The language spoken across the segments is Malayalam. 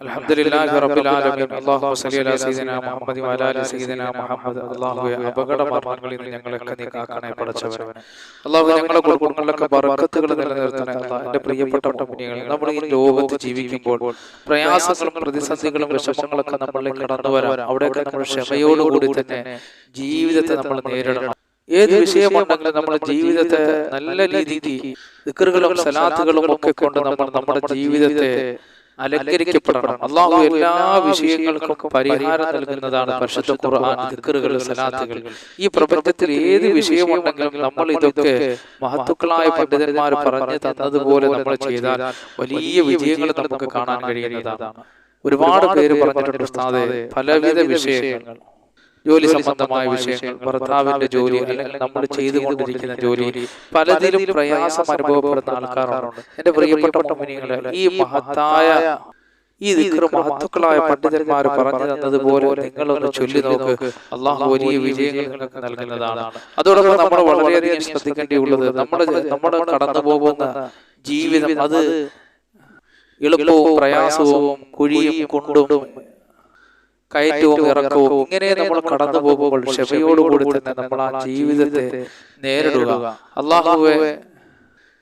الحمد لله رب العالمين اللهم صل على سيدنا മുഹമ്മദ് وعلى ال سيدنا മുഹമ്മദ് അല്ലാഹുവേ അപകട മരണങ്ങളിൽ നിന്ന് ഞങ്ങളൊക്കെ നീ കാക്കണേ പടച്ചവനെ അല്ലാഹു ഞങ്ങളുടെ കുടുംബങ്ങളിലൊക്കെ ബർക്കത്തുകൾ നിലനിർത്തണേ അല്ലാഹ് എൻ്റെ പ്രിയപ്പെട്ട മുന്നികൾ നമ്മൾ ഈ ലോകത്ത് ജീവിക്കുമ്പോൾ പ്രയാസങ്ങളും പ്രതിസന്ധികളും വിഷമങ്ങളൊക്കെ നമ്മളിൽ കടന്നു വരാം അവിടെയൊക്കെ നമ്മൾ ക്ഷമയോടുകൂടി തന്നെ ജീവിതത്തെ നമ്മൾ നേരിടണം ഏത് വിഷയമുണ്ടെങ്കിലും നമ്മുടെ ജീവിതത്തെ നല്ല രീതിക്ക് ദിക്കറുകളും സലാത്തുകളും ഒക്കെ കൊണ്ട് നമ്മൾ നമ്മുടെ ജീവിതത്തെ അലങ്കരിക്കപ്പെടണം. അള്ളാഹു എല്ലാ വിഷയങ്ങൾക്കും പരിഹാരം നൽകുന്നതാണ് പരിശുദ്ധ ഖുർആൻ ദിക്കറുകൾ സലാത്തുകൾ. ഈ പ്രപഞ്ചത്തിൽ ഏത് വിഷയമുണ്ടെങ്കിലും നമ്മൾ ഇതൊക്കെ മഹത്തുക്കളായ പണ്ഡിതന്മാർ പറഞ്ഞു തന്നതുപോലെ നമ്മൾ ചെയ്താൽ വലിയ വിജയങ്ങൾ നമുക്ക് കാണാൻ കഴിയുന്നതാണ്. ഒരുപാട് പേര് പറഞ്ഞിട്ടുണ്ട് ഉസ്താദെ. പലവിധ വിഷയങ്ങൾ. ജോലി സംബന്ധമായ വിഷയങ്ങൾ ഭർത്താവിന്റെ ജോലി അല്ലെങ്കിൽ നമ്മൾ ചെയ്തുകൊണ്ടിരിക്കുന്ന ജോലി. പലതിലും പ്രയാസം അനുഭവപ്പെടുന്ന ആൾക്കാരാണ് എന്റെ പ്രിയപ്പെട്ട മുനികളെ ഈ മഹത്തായ ഈ മഹത്തുക്കളായ പണ്ഡിതന്മാർ പറഞ്ഞു തന്നതുപോലെ നിങ്ങളൊന്ന് ചൊല്ലി നോക്ക്. അള്ളാഹു വലിയ വിജയങ്ങൾ നിങ്ങൾക്ക് നൽകുന്നതാണ്. അതോടൊപ്പം നമ്മൾ വളരെയധികം ശ്രദ്ധിക്കേണ്ടിയുള്ളത് നമ്മുടെ നമ്മുടെ കടന്നു പോകുന്ന ജീവിതം അത് എളുപ്പവും പ്രയാസവും കുഴിയും കൊണ്ടും കയറ്റവും ഇറക്കവും ഇങ്ങനെ നമ്മൾ കടന്നു പോകുമ്പോൾ ക്ഷമയോടുകൂടി തന്നെ നമ്മൾ ആ ജീവിതത്തെ നേരിടുക. അള്ളാഹുവെ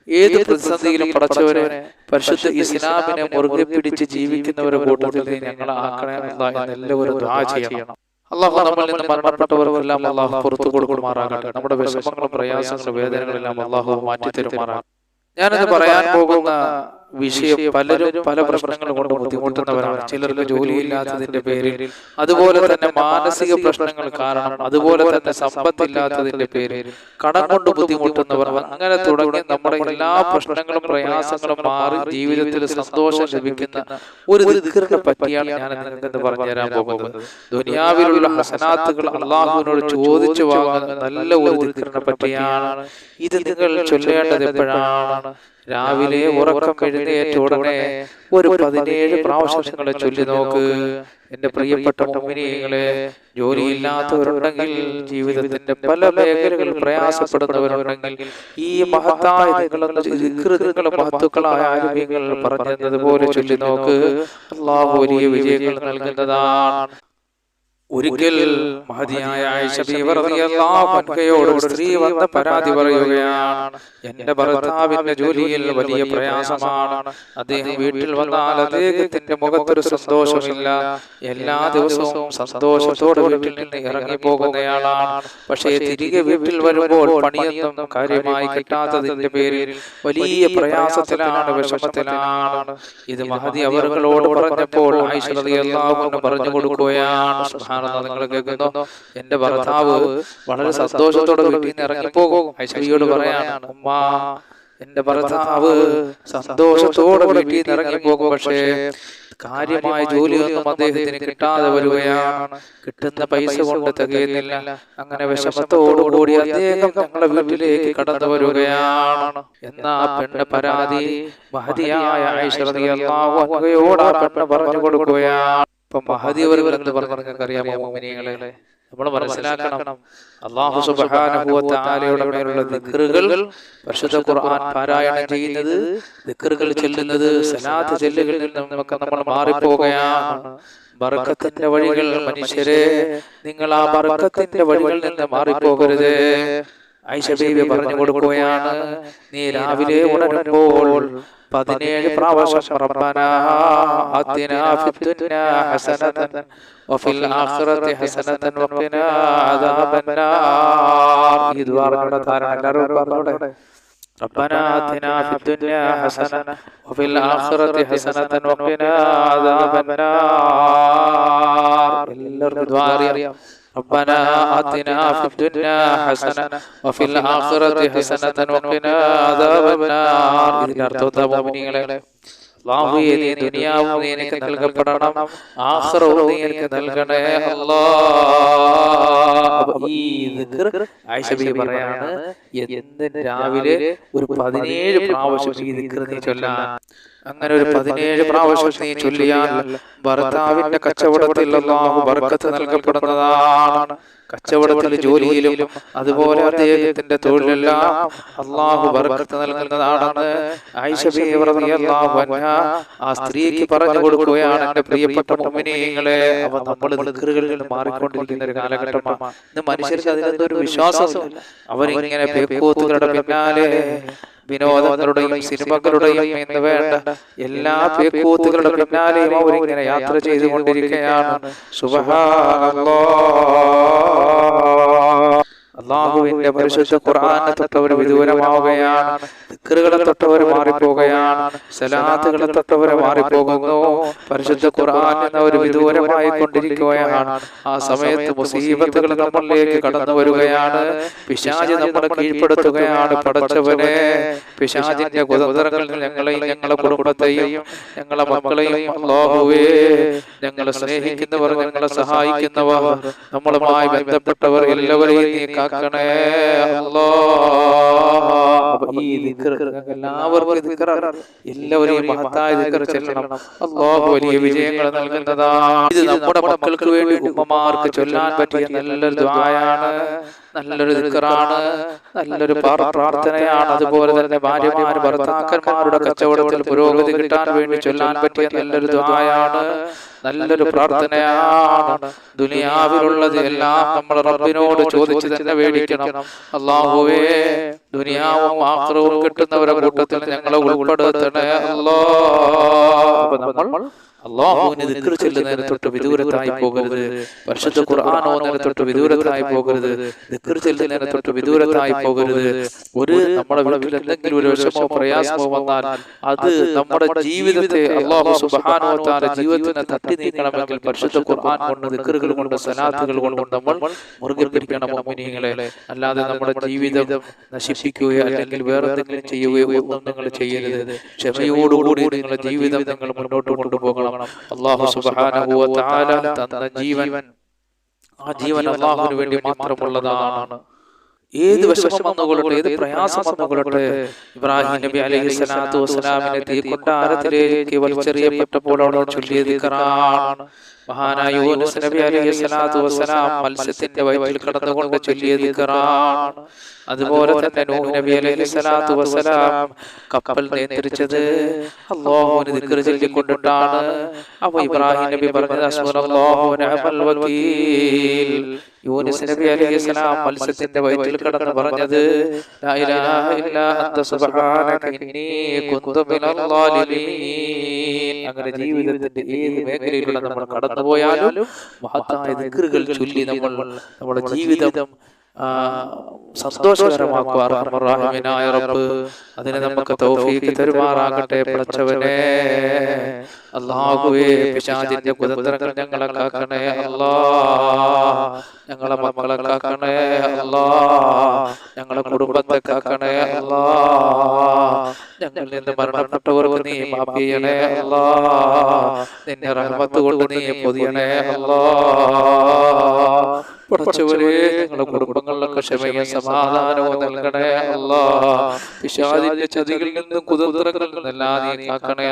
ഏത് പ്രതിസന്ധിയിലും പടച്ചവരെ പരിശുദ്ധ ഇസ്ലാമിനെ മുറുകെ പിടിച്ച് ജീവിക്കുന്നവരെ കൂട്ടത്തിൽ ഞങ്ങൾ ഞങ്ങളെ ആക്കണേ എന്ന് എല്ലാവരും ചെയ്യണം. അള്ളാഹു നമ്മളിൽ നിന്ന് മരണപ്പെട്ടവർക്കെല്ലാം അള്ളാഹു പുറത്തു കൊടുക്കുമാറാകട്ടെ നമ്മുടെ വിഷമങ്ങളും പ്രയാസങ്ങളും വേദനകളെല്ലാം അള്ളാഹു മാറ്റി തരുമാറാകട്ടെ. ഞാനത് പറയാൻ പോകുന്ന വിഷയം പലരും പല പ്രശ്നങ്ങൾ കൊണ്ട് ബുദ്ധിമുട്ടുന്നവരാണ്. ചിലർക്ക് ജോലിയില്ലാത്തതിന്റെ പേരിൽ അതുപോലെ തന്നെ മാനസിക പ്രശ്നങ്ങൾ കാരണം അതുപോലെ തന്നെ സമ്പത്തില്ലാത്തതിന്റെ പേരിൽ കടം കൊണ്ട് ബുദ്ധിമുട്ടുന്നവർ അങ്ങനെ തുടങ്ങി നമ്മുടെ എല്ലാ പ്രശ്നങ്ങളും പ്രയാസങ്ങളും മാറി ജീവിതത്തിൽ സന്തോഷം ലഭിക്കുന്ന ഒരു ദിക്കറിനെ പറ്റിയാണ് ഞാൻ എന്ന് പറഞ്ഞു തരാൻ പോകുന്നത്. ദുനിയാവിലുള്ള ഹസനാത്തുകൾ അള്ളാഹുവിനോട് ചോദിച്ചു വാങ്ങുന്ന നല്ല ഒരു ദിക്കറിനെ പറ്റിയാണ്. ഇത് നിങ്ങൾ ചൊല്ലേണ്ടത് എപ്പോഴാണ്? രാവിലെ ഉറക്കം എഴുന്നേറ്റ ഉടനെ ഒരു പതിനേഴ് പ്രാവശ്യങ്ങളെ ചൊല്ലി നോക്ക്. എന്റെ പ്രിയപ്പെട്ട കമ്പനിയങ്ങളെ ജോലിയില്ലാത്തവരുണ്ടെങ്കിൽ ജീവിതത്തിന്റെ പല മേഖലകൾ പ്രയാസപ്പെടുന്നവരുണ്ടെങ്കിൽ ഈ മഹത്തായ നിങ്ങളെ മഹത്തുക്കളായ ആരോഗ്യങ്ങൾ പറഞ്ഞതുപോലെ ചൊല്ലി നോക്ക്. അള്ളാഹു വലിയ വിജയങ്ങൾ നൽകുന്നതാണ്. ഒരിക്കൽ മഹതിയായ ആയിഷയോട് സ്ത്രീ വന്ന പരാതി പറയുകയാണ്. എന്റെ ഭർത്താവിന്റെ ജോലിയിൽ വലിയ പ്രയാസമാണ്. അദ്ദേഹം വീട്ടിൽ വന്നാൽ അദ്ദേഹത്തിന്റെ മുഖത്തൊരു സന്തോഷമില്ല. എല്ലാ ദിവസവും സന്തോഷത്തോടെ വീട്ടിൽ നിന്ന് ഇറങ്ങി പോകുന്നയാളാണ്. പക്ഷേ തിരികെ വീട്ടിൽ വരുമ്പോൾ പണിയൊന്നും കാര്യമായി കിട്ടാത്തതിന്റെ പേരിൽ വലിയ പ്രയാസത്തിലാണ് വിഷമത്തിലാണ്. ഇത് മഹതി അവരുകളോട് പറഞ്ഞപ്പോൾ ആയിഷ പറഞ്ഞു കൊടുക്കുകയാണ്. സുബ്ഹാനല്ലാഹ് നിങ്ങൾ കേൾക്കുന്നു. എന്റെ ഭർത്താവ് വളരെ സന്തോഷത്തോടെ വീട്ടിൽ നിന്ന് ഇറങ്ങിപ്പോകും. ഐശ്വര്യോട് പറയാണ് ഉമ്മ എന്റെ ഭർത്താവ് സന്തോഷത്തോടെ വീട്ടിൽ നിന്ന് ഇറങ്ങിപ്പോകും. പക്ഷേ കാര്യമായ ജോലിയൊന്നും അദ്ദേഹത്തിന് കിട്ടാതെ വരികയാണ്. കിട്ടുന്ന പൈസ കൊണ്ട് തികയുന്നില്ല. അങ്ങനെ വിഷമത്തോടുകൂടി അദ്ദേഹം ഞങ്ങളുടെ വീട്ടിലേക്ക് കടന്നു വരികയാണ്. എന്നാ പെണ്ണ് പരാതി? മഹതിയായ ഐശ്വര്യോട് ആ പെണ്ണ് പറഞ്ഞു കൊടുക്കുകയാണ്. ഇപ്പൊ എന്ന് പറഞ്ഞ നമ്മൾ മനസ്സിലാക്കണം. അള്ളാഹു സുബാനുഭവത്താലയുടെ മേലുള്ള ദിക്കറുകൾ പരിശുദ്ധ ഖുർആൻ പാരായണം ചെയ്യുന്നത് ദിക്കറുകൾ ചെല്ലുന്നത് സലാത്ത് ചെല്ലുകളിൽ നിന്നും നമുക്ക് നമ്മൾ ബർക്കത്തിന്റെ വഴികൾ മനുഷ്യരെ നിങ്ങൾ ആ ബർക്കത്തിന്റെ വഴികളിൽ നിന്ന് മാറിപ്പോകരുത്. ഐഷ ബീവി പറഞ്ഞു കൊടുക്കുകയാണ് നീ രാവിലെ ഉണരുമ്പോൾ പതിനേഴ് പ്രാവശ്യം റബ്ബന ആതിനാ ഫിദ്ദുനിയ ഹസനതൻ വഫിൽ ആഖിറതി ഹസനതൻ വഖിനാ അദാബന്നാർ ഈ ദുആ നമ്മുടെ ധാരണ എല്ലാവരും പറഞ്ഞോടെ ربنا آتنا في الدنيا حسنة وفي الآخرة حسنة وقنا عذاب النار എല്ലാവർക്കും ദുആ അറിയാം ربنا آتنا في الدنيا حسنة وفي الآخرة حسنة وقنا عذاب النار ഇതിനർത്ഥം മുഅ്മിനീങ്ങളെ അല്ലാഹുവേ നീ ദുനിയാവും നീ എനിക്ക് നൽകപ്പെടണം ആഖിറവും നീ എനിക്ക് നൽകണേ അല്ലാഹ് ഈ ദിക്ർ ആയിഷ ബി പറയാണ് എന്ന് രാവിലെ ഒരു പതിനേഴ് പ്രാവശ്യം ഈ ദിക്ർ നീ ചൊല്ലാൻ അങ്ങനെ ഒരു പതിനേഴ് പ്രാവശ്യം നീ ചൊല്ലിയാൽ ഭർത്താവിന്റെ കച്ചവടത്തിൽ അള്ളാഹു ബർക്കത്ത് നൽകപ്പെടുന്നതാണ്. കച്ചവടത്തിൽ ജോലിയിലും അതുപോലെ അദ്ദേഹത്തിന്റെ തൊഴിലെല്ലാം അള്ളാഹു ബർക്കത്ത് നൽകുന്നതാണെന്ന് ആ സ്ത്രീക്ക് പറഞ്ഞു കൊടുക്കുകയാണ്. എന്റെ പ്രിയപ്പെട്ട മുഅ്മിനീങ്ങളെ അവ നമ്മൾ മാറിക്കൊണ്ടിരിക്കുന്ന ഒരു കാലഘട്ടമാണ്. ഇന്ന് മനുഷ്യർക്ക് അതിനൊന്നും ഒരു വിശ്വാസമില്ല അവരിങ്ങനെ പിന്നാലെ വിനോദങ്ങളുടെയും സിനിമകളുടെയും എന്ന് വേണ്ട എല്ലാ പേക്കൂത്തുകളുടെ പിന്നാലെയും അവരിങ്ങനെ യാത്ര ചെയ്തുകൊണ്ടിരിക്കുകയാണ്. അള്ളാഹുവിന്റെ പരിശുദ്ധ ഖുർആാനെ തൊട്ടവർ വിദൂരമാവുകയാണ്. ദിക്കറുകളെ തൊട്ടവർ മാറിപ്പോവുകയാണ്. സലാത്തുകളെ തൊട്ടവർ മാറിപ്പോകുന്നു. പരിശുദ്ധ ഖുർആൻ എന്നവർ വിദൂരമായി കൊണ്ടിരിക്കുകയാണ് ആ സമയത്ത് മുസീബത്തുകൾ നമ്മളിലേക്ക് കടന്നു വരികയാണ്. പിശാജ് നമ്മളെ കീഴ്പ്പെടുത്തുകയാണ് പടച്ചവനെ. പിശാജിന്റെ കുതന്ത്രങ്ങളിൽ ഞങ്ങളെയും ഞങ്ങളെ കുടുംബത്തെയും ഞങ്ങളെ മക്കളെയും അള്ളാഹുവേ ഞങ്ങളെ സ്നേഹിക്കുന്നവർ ഞങ്ങളെ സഹായിക്കുന്നവർ നമ്മളുമായി ബന്ധപ്പെട്ടവർ എല്ലാവരെയും നീ കാക്കണേ അല്ലോ ഈ എല്ലാവർക്കും. എല്ലാവരെയും മഹത്തായ ദിക്ർ ചെല്ലണം. അല്ലാഹു വലിയ വിജയങ്ങൾ നൽകുന്നതാ. ഇത് നമ്മുടെ മക്കൾക്ക് വേണ്ടി ഉമ്മമാർക്ക് ചൊല്ലാൻ പറ്റിയ നല്ലൊരു ദ്വായാണ്. നല്ലൊരു ദിക്റാണ് നല്ലൊരു പ്രാർത്ഥനയാണ്. അതുപോലെ തന്നെ ഭാര്യമാർ ഭർത്താക്കന്മാരുടെ കച്ചവടത്തിൽ പുരോഗതി കിട്ടാൻ വേണ്ടി ചൊല്ലാൻ പറ്റിയ നല്ലൊരു ദ്വായാണ്. നല്ലൊരു പ്രാർത്ഥനയാണ്. ദുനിയാവിലുള്ളത് എല്ലാം നമ്മൾ റബ്ബിനോട് ചോദിച്ചു തന്നെ മേടിക്കണം അള്ളാഹുവേ ദുനിയാവും ആക്രവും കിട്ടുന്നവരുടെ കൂട്ടത്തിൽ ഞങ്ങളെ ഉൾപ്പെടുത്തണേ. അല്ലോ നമ്മൾ അള്ളാഹുവിന് ദിക്ർ ചെല്ലുന്നതിന് തൊട്ട് വിദൂരത്തായി പോകരുത്. പരിശുദ്ധ ഖുർആൻ ഓതുന്നതിന് തൊട്ട് വിദൂരത്തായി പോകരുത്. ദിക്ർ ചെല്ലുന്നതിന് തൊട്ട് വിദൂരത്തായി പോകരുത്. ഒരു നമ്മുടെ വീട്ടിൽ എന്തെങ്കിലും ഒരു വിഷമോ പ്രയാസമോ വന്നാൽ അത് നമ്മുടെ ജീവിതത്തെ അള്ളാഹു വ തആല ജീവിതത്തിനെ തട്ടി നീക്കണമെങ്കിൽ പരിശുദ്ധ ഖുർആൻ കൊണ്ട് ദിക്റുകൾ കൊണ്ട് സലാത്തുകൾ കൊണ്ട് നമ്മൾ മുറുകെ പിടിക്കണം മുഅ്മിനീങ്ങളെ അല്ലാതെ നമ്മുടെ ജീവിതം നശിപ്പിക്കുകയോ അല്ലെങ്കിൽ വേറെ എന്തെങ്കിലും ചെയ്യുകയോ ഒന്നും നിങ്ങൾ ചെയ്യരുത് ക്ഷമയോടുകൂടി നിങ്ങളുടെ ജീവിതം നിങ്ങൾ മുന്നോട്ട് കൊണ്ടുപോകണം അള്ളാഹു സുബ്ഹാനഹു വ തആല തന്ന ജീവൻ. ആ ജീവൻ അള്ളാഹുവിന് വേണ്ടി മാത്രമുള്ളതാണ്. ഏത് വിഷമം വന്നുകൊള്ളട്ടെ ഏത് പ്രയാസം വന്നുകൊള്ളട്ടെ ഇബ്രാഹിം നബി അലൈഹി സ്വലാത്തു വസ്സലാമിനെ തീക്കൊണ്ടാരത്തിലേക്ക് വലിച്ചെറിയപ്പെട്ടപ്പോൾ അവിടെ ചൊല്ലിയത് ദിക്റാണ് മഹാനായ യൂനുസ് നബി അലൈഹി സ്വലാത്തു മത്സ്യത്തിന്റെ വയറ്റിൽ കടന്നുകൊണ്ട് ചൊല്ലിയത് ദിക്റാണ് അതുപോലെ തന്നെ നൂഹ് നബി അലൈഹി സ്വലാത്തു വസ്സലാം കപ്പൽ നിയന്ത്രിച്ചത് അല്ലാഹുവിനെ ദിക്ർ ചൊല്ലിക്കൊണ്ടിട്ടാണ്. അപ്പോൾ ഇബ്രാഹിം നബി പറഞ്ഞത് അസ്മറല്ലാഹു വനിഅമൽ വകീൽ യൂനുസ് നബി അലൈഹി സ്വലാം മത്സ്യത്തിന്റെ വയറ്റിൽ കടന്ന് പറഞ്ഞത് ലാ ഇലാഹ ഇല്ലാ അന്ത സുബ്ഹാനക ഇന്നി കുന്തു മിനൽ ളാലിമീൻ അങ്ങനെ ജീവിതത്തിന്റെ ഏത് മേഖലയിലൂടെ നമ്മൾ കടന്നുപോയാലും മഹത്തായ ദിക്കറുകൾ ചൊല്ലി നമ്മൾ നമ്മുടെ ജീവിതം ആ, സന്തോഷകരമാക്കുവാർ റബ്ബ്. അതിനെ നമുക്ക് തൗഫീഖ് തരുമാറാകട്ടെ പടച്ചവനെ അല്ലാഹുവേ പിശാചിന്റെ കുതന്ത്രങ്ങൾ ഞങ്ങളെ കാക്കണേ അല്ലാ ഞങ്ങളെ മക്കളെ കാക്കണേ അല്ലാ ഞങ്ങളെ കുടുംബത്തെ കാക്കണേ അല്ലാ ഞങ്ങളിൽ നിന്ന് മരണപ്പെട്ടവർക്ക് നീ മാപ്പ് ചെയ്യണേ. അല്ലാ നിന്നെ റഹ്മത്ത് കൊണ്ട് നീ പൊതിയണേ. അല്ലാ പഠിച്ചവരെ ഞങ്ങളുടെ കുടുംബങ്ങളിലൊക്കെ ക്ഷമയും സമാധാനവും നൽകണേ അല്ലാ. പിശാചിന്റെ ചതികളിൽ നിന്നും കുതന്ത്രങ്ങളിൽ നിന്നെല്ലാം നീ കാക്കണേ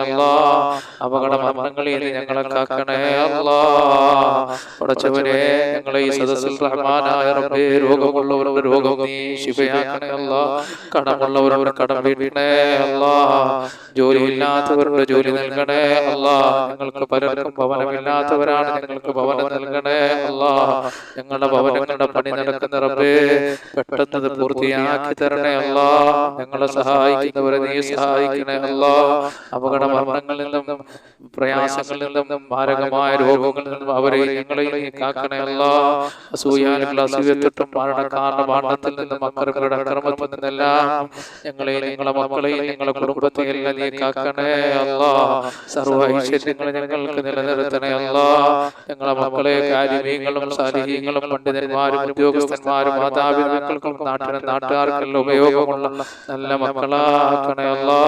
അപകട മരണങ്ങളിൽ ഞങ്ങളെ കാക്കണേ അല്ലാ. പടച്ചവരെ ഞങ്ങളെ ഈ സദസ്സിൽ റഹ്മാനായ റബ്ബേ രോഗമുള്ളവരുടെ രോഗം നീ ശിവയാക്കണേ അല്ലാ. കടമുള്ളവരുടെ കടം വീട്ടണേ അല്ലാ. ജോലിയില്ലാത്തവരുടെ ജോലി നൽകണേ അല്ലാ. ഞങ്ങൾക്ക് പലർക്കും ഭവനമില്ലാത്തവരാണ് ഞങ്ങൾക്ക് ഭവനം നൽകണേ അല്ലാ. ഞങ്ങളുടെ ഭവനങ്ങളുടെ പണി നടക്കുന്ന റബ്ബേ പെട്ടെന്ന് ഇത് പൂർത്തിയാക്കി തരണേ അല്ല. ഞങ്ങളെ സഹായിക്കുന്നവരെ നീ സഹായിക്കണേ അല്ല. അപകട മരണങ്ങളിൽ നിന്നും പ്രയാസങ്ങളിൽ നിന്നും മാരകമായ രോഗങ്ങളിൽ നിന്നും അവരെ ഞങ്ങളെ നീ കാക്കണേ അല്ല. അസൂയാനുള്ള അസൂയത്തിട്ടും മരണക്കാരുടെ മരണത്തിൽ നിന്നും അക്രമങ്ങളുടെ അക്രമത്തിൽ നിന്നെല്ലാം ഞങ്ങളെയും ഞങ്ങളെ മക്കളെയും ഞങ്ങളെ കുടുംബത്തെയും എല്ലാം നീ കാക്കണേ അല്ല. സർവ ഐശ്വര്യങ്ങൾ ഞങ്ങൾക്ക് നിലനിർത്തണേ അല്ല. ഞങ്ങളെ മക്കളെ കാര്യങ്ങളും സാലിഹീങ്ങളും പണ്ഡിതന്മാരും ഉദ്യോഗസ്ഥന്മാരും മാതാപിതാക്കൾക്കും നാട്ടിനും നാട്ടുകാർക്കെല്ലാം ഉപയോഗമുള്ള നല്ല മക്കളാക്കണേ അല്ലാ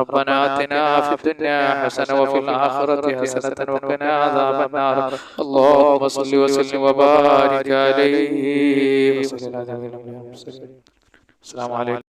ربنا آتنا في الدنيا حسنة وفي الآخرة حسنة وقنا عذاب النار اللهم صل وسلم وبارك عليه وصلى الله عليه وسلم السلام عليكم